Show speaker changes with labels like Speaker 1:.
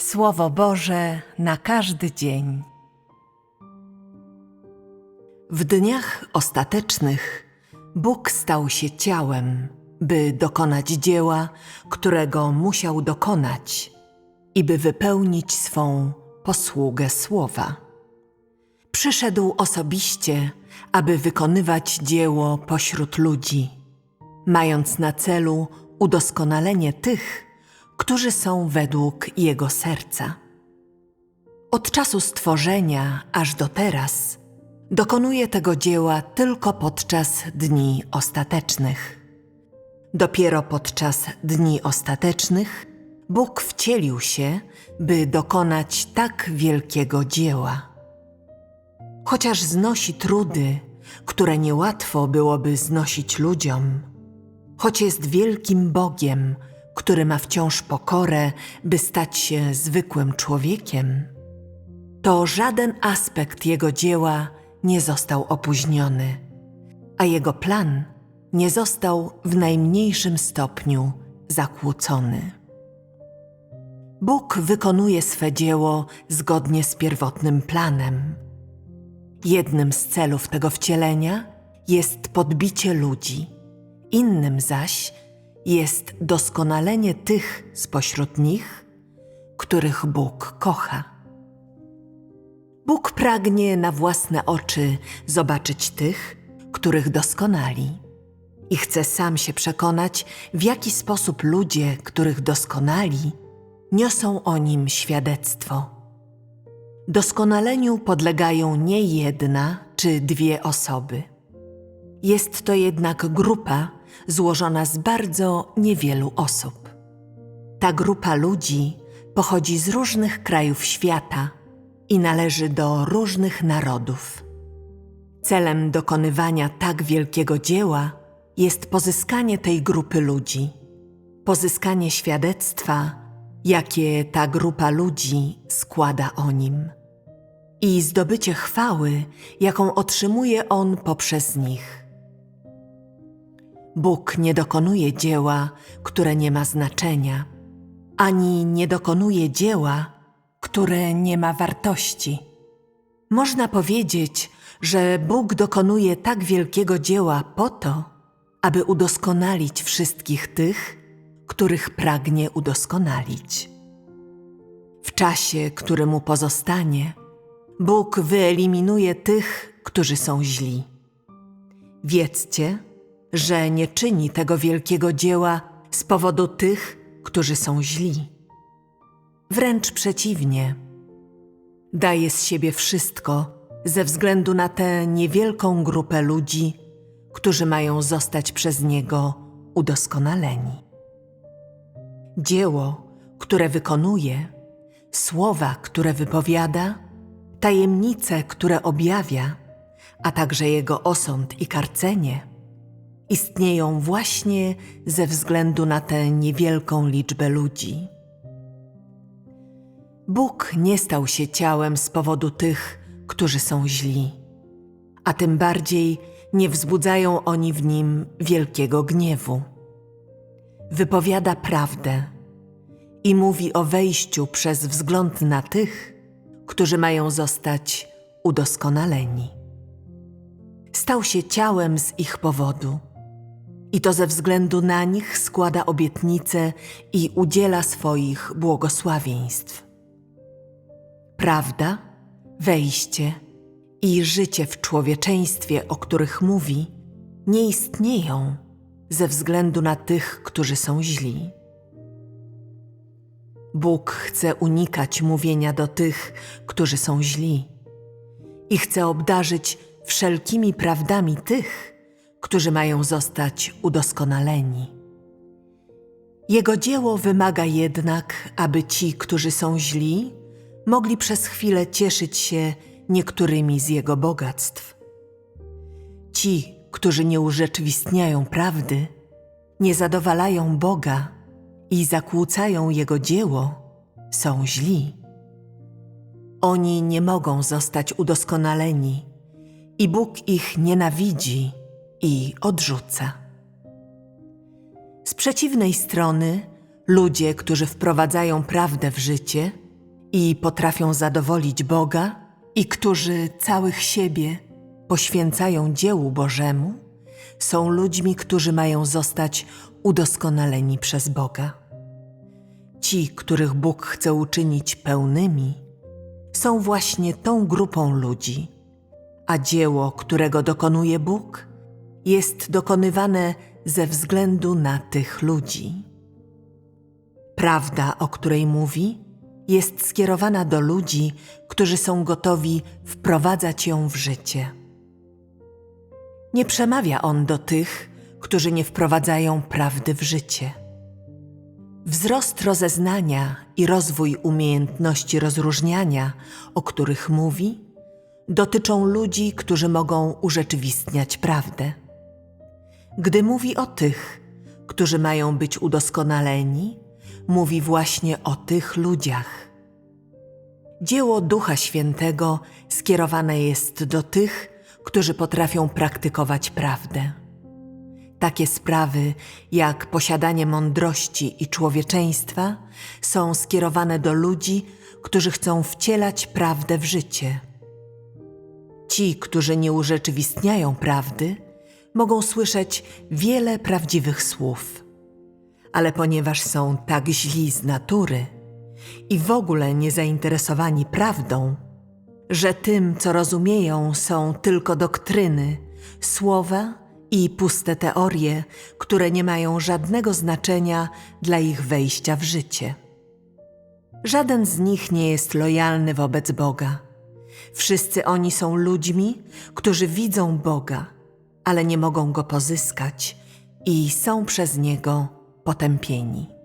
Speaker 1: Słowo Boże na każdy dzień. W dniach ostatecznych Bóg stał się ciałem, by dokonać dzieła, którego musiał dokonać i by wypełnić swą posługę słowa. Przyszedł osobiście, aby wykonywać dzieło pośród ludzi, mając na celu udoskonalenie tych, którzy są według Jego serca. Od czasu stworzenia aż do teraz dokonuje tego dzieła tylko podczas dni ostatecznych. Dopiero podczas dni ostatecznych Bóg wcielił się, by dokonać tak wielkiego dzieła. Chociaż znosi trudy, które niełatwo byłoby znosić ludziom, choć jest wielkim Bogiem, który ma wciąż pokorę, by stać się zwykłym człowiekiem, to żaden aspekt jego dzieła nie został opóźniony, a jego plan nie został w najmniejszym stopniu zakłócony. Bóg wykonuje swe dzieło zgodnie z pierwotnym planem. Jednym z celów tego wcielenia jest podbicie ludzi, innym zaś jest doskonalenie tych spośród nich, których Bóg kocha. Bóg pragnie na własne oczy zobaczyć tych, których doskonali, i chce sam się przekonać, w jaki sposób ludzie, których doskonali, niosą o nim świadectwo. Doskonaleniu podlegają nie jedna czy dwie osoby. Jest to jednak grupa złożona z bardzo niewielu osób. Ta grupa ludzi pochodzi z różnych krajów świata i należy do różnych narodów. Celem dokonywania tak wielkiego dzieła jest pozyskanie tej grupy ludzi, pozyskanie świadectwa, jakie ta grupa ludzi składa o nim, i zdobycie chwały, jaką otrzymuje on poprzez nich. Bóg nie dokonuje dzieła, które nie ma znaczenia, ani nie dokonuje dzieła, które nie ma wartości. Można powiedzieć, że Bóg dokonuje tak wielkiego dzieła po to, aby udoskonalić wszystkich tych, których pragnie udoskonalić. W czasie, który mu pozostanie, Bóg wyeliminuje tych, którzy są źli. Wiedzcie, że nie czyni tego wielkiego dzieła z powodu tych, którzy są źli. Wręcz przeciwnie, daje z siebie wszystko ze względu na tę niewielką grupę ludzi, którzy mają zostać przez Niego udoskonaleni. Dzieło, które wykonuje, słowa, które wypowiada, tajemnice, które objawia, a także Jego osąd i karcenie – istnieją właśnie ze względu na tę niewielką liczbę ludzi. Bóg nie stał się ciałem z powodu tych, którzy są źli, a tym bardziej nie wzbudzają oni w nim wielkiego gniewu. Wypowiada prawdę i mówi o wejściu przez wzgląd na tych, którzy mają zostać udoskonaleni. Stał się ciałem z ich powodu i to ze względu na nich składa obietnice i udziela swoich błogosławieństw. Prawda, wejście i życie w człowieczeństwie, o których mówi, nie istnieją ze względu na tych, którzy są źli. Bóg chce unikać mówienia do tych, którzy są źli i chce obdarzyć wszelkimi prawdami tych, którzy mają zostać udoskonaleni. Jego dzieło wymaga jednak, aby ci, którzy są źli, mogli przez chwilę cieszyć się niektórymi z jego bogactw. Ci, którzy nie urzeczywistniają prawdy, nie zadowalają Boga i zakłócają jego dzieło, są źli. Oni nie mogą zostać udoskonaleni i Bóg ich nienawidzi i odrzuca. Z przeciwnej strony, ludzie, którzy wprowadzają prawdę w życie, i potrafią zadowolić Boga i którzy całych siebie poświęcają dziełu Bożemu, są ludźmi, którzy mają zostać udoskonaleni przez Boga. Ci, których Bóg chce uczynić pełnymi, są właśnie tą grupą ludzi, a dzieło, którego dokonuje Bóg, jest dokonywane ze względu na tych ludzi. Prawda, o której mówi, jest skierowana do ludzi, którzy są gotowi wprowadzać ją w życie. Nie przemawia on do tych, którzy nie wprowadzają prawdy w życie. Wzrost rozeznania i rozwój umiejętności rozróżniania, o których mówi, dotyczą ludzi, którzy mogą urzeczywistniać prawdę. Gdy mówi o tych, którzy mają być udoskonaleni, mówi właśnie o tych ludziach. Dzieło Ducha Świętego skierowane jest do tych, którzy potrafią praktykować prawdę. Takie sprawy jak posiadanie mądrości i człowieczeństwa są skierowane do ludzi, którzy chcą wcielać prawdę w życie. Ci, którzy nie urzeczywistniają prawdy, mogą słyszeć wiele prawdziwych słów, ale ponieważ są tak źli z natury i w ogóle nie zainteresowani prawdą, że tym, co rozumieją, są tylko doktryny, słowa i puste teorie, które nie mają żadnego znaczenia dla ich wejścia w życie. Żaden z nich nie jest lojalny wobec Boga. Wszyscy oni są ludźmi, którzy widzą Boga, ale nie mogą go pozyskać i są przez niego potępieni.